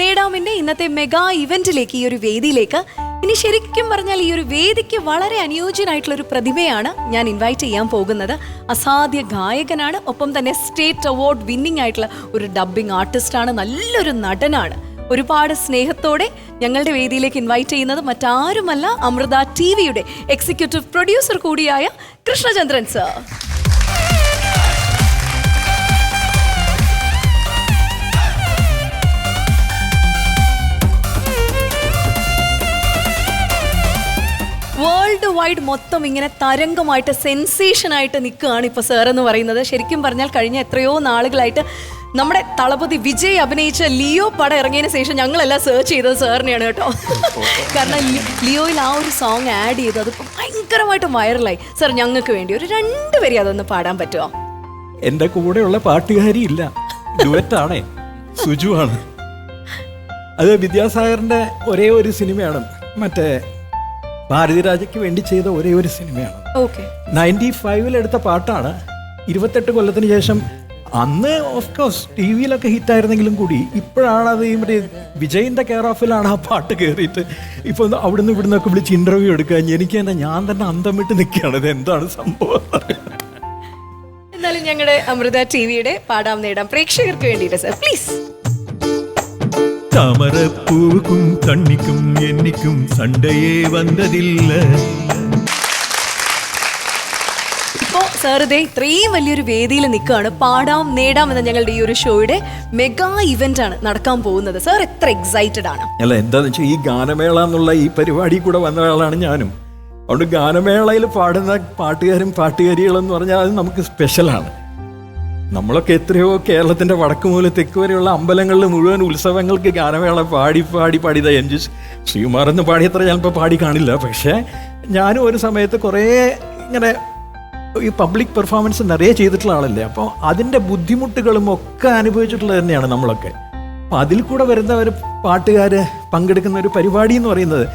നേടാമിന്റെ ഇന്നത്തെ മെഗാ ഇവന്റിലേക്ക് ഈ ഒരു വേദിയിലേക്ക്. ഇനി ശരിക്കും പറഞ്ഞാൽ ഈ ഒരു വേദിക്ക് വളരെ അനുയോജ്യനായിട്ടുള്ള ഒരു പ്രതിഭയാണ് ഞാൻ ഇൻവൈറ്റ് ചെയ്യാൻ പോകുന്നത്. അസാധ്യ ഗായകനാണ് ഒപ്പം തന്നെ സ്റ്റേറ്റ് അവാർഡ് വിന്നിംഗ് ആയിട്ടുള്ള ഒരു ഡബ്ബിംഗ് ആർട്ടിസ്റ്റാണ് നല്ലൊരു നടനാണ്. ഒരുപാട് സ്നേഹത്തോടെ ഞങ്ങളുടെ വേദിയിലേക്ക് ഇൻവൈറ്റ് ചെയ്യുന്നത് മറ്റാരുമല്ല അമൃത ടി വിയുടെ എക്സിക്യൂട്ടീവ് പ്രൊഡ്യൂസർ കൂടിയായ കൃഷ്ണചന്ദ്രൻ സർ വേൾഡ് വൈഡ് മൊത്തം ഇങ്ങനെ തരംഗമായിട്ട് സെൻസേഷൻ ആയിട്ട് നിൽക്കുകയാണ് ഇപ്പോൾ സാർ എന്ന് പറയുന്നത്. ശരിക്കും പറഞ്ഞാൽ കഴിഞ്ഞ എത്രയോ നാളുകളായിട്ട് നമ്മുടെ തളപതി വിജയ് അഭിനയിച്ച ലിയോ പടം ഇറങ്ങിയതിന് ശേഷം ഞങ്ങളെല്ലാം സെർച്ച് ചെയ്തത് സാറിനെയാണ് കേട്ടോ. കാരണം ലിയോയിൽ ആ ഒരു സോങ് ആഡ് ചെയ്ത് അതിപ്പോൾ ഭയങ്കരമായിട്ട് വൈറലായി സാർ ഞങ്ങൾക്ക് വേണ്ടി ഒരു രണ്ട് രണ്ടുപേരെ അതൊന്ന് പാടാൻ പറ്റുമോ എന്റെ കൂടെയുള്ള പാട്ടുകാരി ഇല്ല. ഡുവറ്റാണേ. സുജു ആണ്. അത് വിദ്യാസാഗറിന്റെ ഒരേ ഒരു സിനിമയാണ്. മറ്റേ ഭാരതിരാജയ്ക്ക് വേണ്ടി ചെയ്ത ഒരേ ഒരു സിനിമയാണ്. നയന്റി ഫൈവിൽ എടുത്ത പാട്ടാണ്. ഇരുപത്തെട്ട് കൊല്ലത്തിന് ശേഷം അന്ന് ഓഫ് കോഴ്സ് ടി വിയിലൊക്കെ ഹിറ്റായിരുന്നെങ്കിലും കൂടി ഇപ്പോഴാണ് അത് ഈ മറ്റേ വിജയിന്റെ കെയർ ഓഫിലാണ് ആ പാട്ട് കയറിയിട്ട് ഇപ്പോൾ അവിടുന്ന് ഇവിടുന്ന് ഒക്കെ വിളിച്ച് ഇന്റർവ്യൂ എടുക്കുക എനിക്ക് തന്നെ ഞാൻ തന്നെ അന്തം വിട്ട് നിൽക്കുകയാണ്. ഇത് എന്താണ് സംഭവം? എന്നാലും ഞങ്ങളുടെ അമൃത ടി വിയുടെ പാടാം നേടാം. പ്രേക്ഷകർക്ക് വേണ്ടിയിട്ട് സർ പ്ലീസ് தாமரப்பூவுக்கும் தண்ணிக்கும் என்னைக்கும் சண்டையே வந்ததில்லை ഇപ്പോ സാർ ഇതേ ഇത്രയും വലിയൊരു വേദിയിൽ നിൽക്കുകയാണ് പാടാം നേടാം എന്ന ഞങ്ങളുടെ ഈ ഒരു ഷോയുടെ മെഗാ ഇവന്റ് ആണ് നടക്കാൻ പോകുന്നത് സാർ എത്ര എക്സൈറ്റഡ് ആണ് അല്ല എന്താന്ന് വെച്ചാൽ ഈ ഗാനമേള എന്നുള്ള ഈ പരിപാടി കൂടെ വന്ന ആളാണ് ഞാനും അതുകൊണ്ട് ഗാനമേളയിൽ പാടുന്ന പാട്ടുകാരും പാട്ടുകാരികളെന്ന് പറഞ്ഞാൽ അത് നമുക്ക് സ്പെഷ്യലാണ് നമ്മളൊക്കെ എത്രയോ കേരളത്തിന്റെ വടക്ക് മുതൽ തെക്ക് വരെയുള്ള അമ്പലങ്ങളിൽ മുഴുവൻ ഉത്സവങ്ങൾക്ക് ഗാനമേള പാടി പാടി പാടിയത് എൻ ജി ശ്രീകുമാർ എന്ന് പാടിയത്ര ചിലപ്പോൾ പാടി കാണില്ല. പക്ഷേ ഞാനും ഒരു സമയത്ത് കുറേ ഇങ്ങനെ ഈ പബ്ലിക് പെർഫോമൻസ് നിറയെ ചെയ്തിട്ടുള്ള ആളല്ലേ. അപ്പോൾ അതിന്റെ ബുദ്ധിമുട്ടുകളും ഒക്കെ അനുഭവിച്ചിട്ടുള്ളത് തന്നെയാണ് നമ്മളൊക്കെ. അപ്പം അതിൽ കൂടെ വരുന്ന ഒരു പാട്ടുകാർ പങ്കെടുക്കുന്ന ഒരു പരിപാടി എന്ന് പറയുന്നത്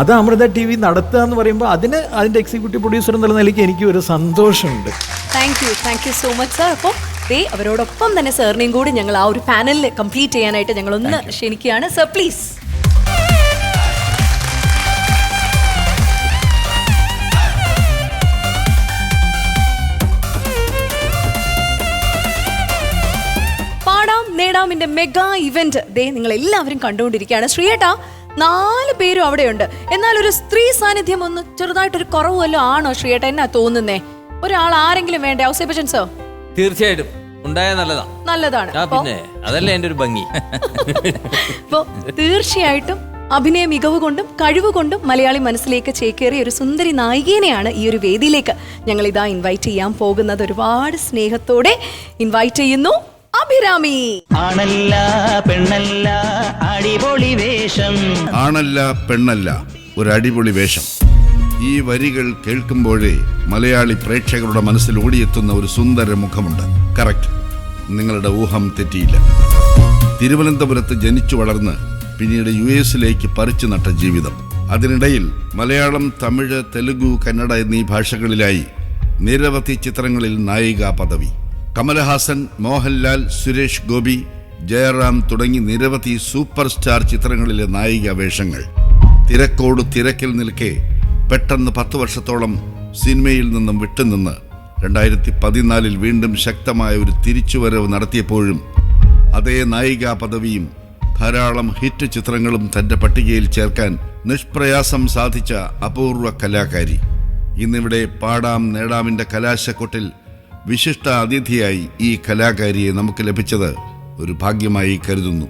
അത് അമൃത ടി വി നടത്തുക എന്ന് പറയുമ്പോൾ അതിന് അതിന്റെ എക്സിക്യൂട്ടീവ് പ്രൊഡ്യൂസർ എന്നുള്ള നിലയ്ക്ക് എനിക്ക് ഒരു സന്തോഷമുണ്ട്. Thank you thank you so much sir അപ്പോൾ ദേ അവരോടൊപ്പം തന്നെ സാറിനെയും കൂടി ഞങ്ങൾ ആ ഒരു പാനലിൽ കംപ്ലീറ്റ് ചെയ്യാനായിട്ട് ഞങ്ങൾ ഒന്ന് ക്ഷണിക്കുകയാണ്. സർ പ്ലീസ് പാടാം നേടാമിന്റെ മെഗാ ഇവന്റ്. ദേ നിങ്ങൾ എല്ലാവരും കണ്ടുകൊണ്ടിരിക്കുകയാണ്. ശ്രീയേട്ടാ നാല് പേരും അവിടെയുണ്ട്. എന്നാൽ ഒരു സ്ത്രീ സാന്നിധ്യം ഒന്ന് ചെറുതായിട്ടൊരു കുറവ് വല്ലതും ആണോ ശ്രീയേട്ട? എന്നാ തോന്നുന്നേ. ഒരാൾ ആരെങ്കിലും വേണ്ടേ? ഔസേപ്പച്ചൻ സർ തീർച്ചയായിട്ടും. ഉണ്ടായ നല്ലതാ. നല്ലതാണ്. ആ പിന്നെ അതല്ലേ എന്റെ ഒരു ഭംഗി. അപ്പോൾ തീർച്ചയായിട്ടും അഭിനയ മികവ് കൊണ്ടും കഴിവ് കൊണ്ടും മലയാളി മനസ്സിലേക്ക് ചേക്കേറിയ ഒരു സുന്ദരി നായികേനെയാണ് ഈ ഒരു വേദിയിലേക്ക് ഞങ്ങൾ ഇതാ ഇൻവൈറ്റ് ചെയ്യാൻ പോകുന്നത്. ഒരുപാട് സ്നേഹത്തോടെ ഇൻവൈറ്റ് ചെയ്യുന്നു അഭിരാമി. ആണല്ല പെണ്ണല്ല അടിപൊളി വേഷം. ആണല്ല പെണ്ണല്ല ഒരു അടിപൊളി വേഷം. ഈ വരികൾ കേൾക്കുമ്പോഴേ മലയാളി പ്രേക്ഷകരുടെ മനസ്സിൽ ഓടിയെത്തുന്ന ഒരു സുന്ദര മുഖമുണ്ട്. കറക്റ്റ് നിങ്ങളുടെ ഊഹം തെറ്റിയില്ല. തിരുവനന്തപുരത്ത് ജനിച്ചു വളർന്ന് പിന്നീട് യു എസിലേക്ക് പറിച്ചു നട്ട ജീവിതം. അതിനിടയിൽ മലയാളം തമിഴ് തെലുഗു കന്നഡ എന്നീ ഭാഷകളിലായി നിരവധി ചിത്രങ്ങളിൽ നായികാ പദവി. കമലഹാസൻ മോഹൻലാൽ സുരേഷ് ഗോപി ജയറാം തുടങ്ങി നിരവധി സൂപ്പർ സ്റ്റാർ ചിത്രങ്ങളിലെ നായിക വേഷങ്ങൾ തിരക്കോട് തിരക്കിൽ നിൽക്കെ പെട്ടെന്ന് പത്ത് വർഷത്തോളം സിനിമയിൽ നിന്നും വിട്ടുനിന്ന് രണ്ടായിരത്തി പതിനാലിൽ വീണ്ടും ശക്തമായ ഒരു തിരിച്ചുവരവ് നടത്തിയപ്പോഴും അതേ നായികാ പദവിയും ധാരാളം ഹിറ്റ് ചിത്രങ്ങളും തന്റെ പട്ടികയിൽ ചേർക്കാൻ നിഷ്പ്രയാസം സാധിച്ച അപൂർവ കലാകാരി. ഇന്നിവിടെ പാടാം നേടാമിന്റെ കലാശക്കൊട്ടിൽ വിശിഷ്ട അതിഥിയായി ഈ കലാകാരിയെ നമുക്ക് ലഭിച്ചത് ഒരു ഭാഗ്യമായി കരുതുന്നു.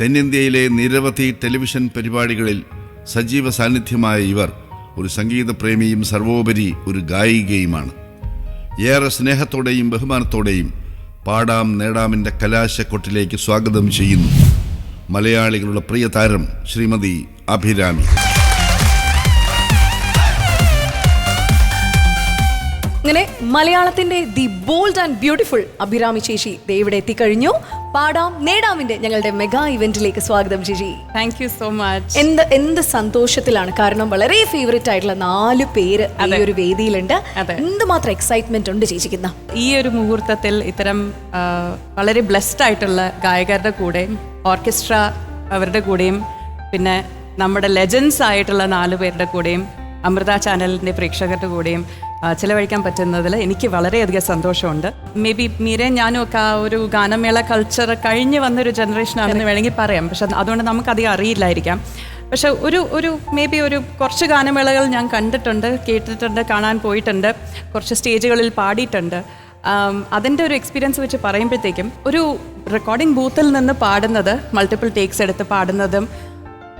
തെന്നിന്ത്യയിലെ നിരവധി ടെലിവിഷൻ പരിപാടികളിൽ സജീവ സാന്നിധ്യമായ ഇവർ ഒരു സംഗീത പ്രേമിയും സർവോപരി ഒരു ഗായികയുമാണ്. ഏറെ സ്നേഹത്തോടെയും ബഹുമാനത്തോടെയും പാടാം നേടാമിന്റെ കലാശക്കൊട്ടിലേക്ക് സ്വാഗതം ചെയ്യുന്നു. മലയാളികളുടെ പ്രിയ താരം ശ്രീമതി അഭിരാമി. അങ്ങനെ മലയാളത്തിന്റെ the bold and beautiful Abhirami ശേഷി ദേ എത്തിക്കഴിഞ്ഞു. പാടാം. നേടാമിന്റെ ഞങ്ങളുടെ മെഗാ ഇവന്റിലേക്ക് സ്വാഗതം Jiji. Thank you so much എന്ത് എന്ത് സന്തോഷത്തിലാണ്? കാരണം വളരെ ഫേവറേറ്റ് ആയിട്ടുള്ള നാല് പേര് ഈ ഒരു വേദിയിലുണ്ട്. എന്ത് എന്തുമാത്രം എക്സൈറ്റ്മെന്റ് ഉണ്ട് ചേച്ചിക്കുന്ന ഈ ഒരു മുഹൂർത്തത്തിൽ ഇത്തരം വളരെ ബ്ലെസ്ഡ് ആയിട്ടുള്ള ഗായകരുടെ കൂടെ ഓർക്കസ്ട്ര അവരുടെ കൂടെയും പിന്നെ നമ്മുടെ ലെജൻസ് ആയിട്ടുള്ള നാല് പേരുടെ കൂടെയും അമൃത ചാനലിന്റെ പ്രേക്ഷകരുടെ കൂടെയും ചിലവഴിക്കാൻ പറ്റുന്നതിൽ എനിക്ക് വളരെയധികം സന്തോഷമുണ്ട്. മേ ബി മീരെ ഞാനും ഒക്കെ ആ ഒരു ഗാനമേള കൾച്ചർ കഴിഞ്ഞ് വന്നൊരു ജനറേഷനാണെന്ന് വേണമെങ്കിൽ പറയാം. പക്ഷെ അതുകൊണ്ട് നമുക്കധികം അറിയില്ലായിരിക്കാം. പക്ഷെ ഒരു ഒരു മേ ബി ഒരു കുറച്ച് ഗാനമേളകൾ ഞാൻ കണ്ടിട്ടുണ്ട് കേട്ടിട്ടുണ്ട് കാണാൻ പോയിട്ടുണ്ട്. കുറച്ച് സ്റ്റേജുകളിൽ പാടിയിട്ടുണ്ട്. അതിന്റെ ഒരു എക്സ്പീരിയൻസ് വെച്ച് പറയുമ്പോഴത്തേക്കും ഒരു റെക്കോർഡിംഗ് ബൂത്തിൽ നിന്ന് പാടുന്നത് മൾട്ടിപ്പിൾ ടേക്സ് എടുത്ത് പാടുന്നതും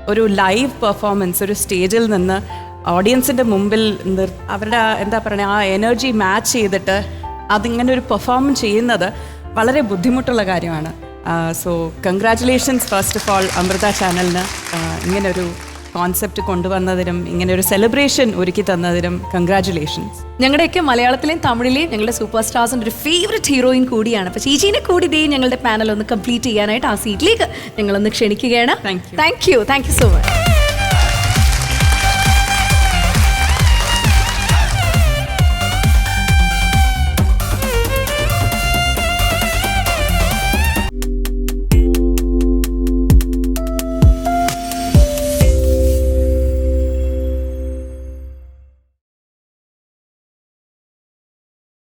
ഒരു ലൈവ് പെർഫോമൻസ് ഒരു സ്റ്റേജിൽ നിന്ന് ഓഡിയൻസിന്റെ മുമ്പിൽ നിർ അവരുടെ എന്താ പറയുക ആ എനർജി മാച്ച് ചെയ്തിട്ട് അതിങ്ങനെ ഒരു പെർഫോം ചെയ്യുന്നത് വളരെ ബുദ്ധിമുട്ടുള്ള കാര്യമാണ്. So congratulations first of all Amrita ചാനലിന് ഇങ്ങനൊരു കോൺസെപ്റ്റ് കൊണ്ടുവന്നതിനും ഇങ്ങനെ ഒരു സെലിബ്രേഷൻ ഒരുക്കി തന്നതിനും കൺഗ്രാറ്റുലേഷൻസ് ഞങ്ങളുടെയൊക്കെ മലയാളത്തിലെയും തമിഴിലെയും ഞങ്ങളുടെ സൂപ്പർ സ്റ്റാർസിന്റെ ഒരു ഫേവററ്റ് ഹീറോയിൻ കൂടിയാണ്. അപ്പോൾ ചേച്ചീനെ കൂടി ഇതേ ഞങ്ങളുടെ പാനൽ ഒന്ന് കംപ്ലീറ്റ് ചെയ്യാനായിട്ട് ആ സീറ്റിലേക്ക് ഞങ്ങളൊന്ന് ക്ഷണിക്കുകയാണ്. Thank you thank you so much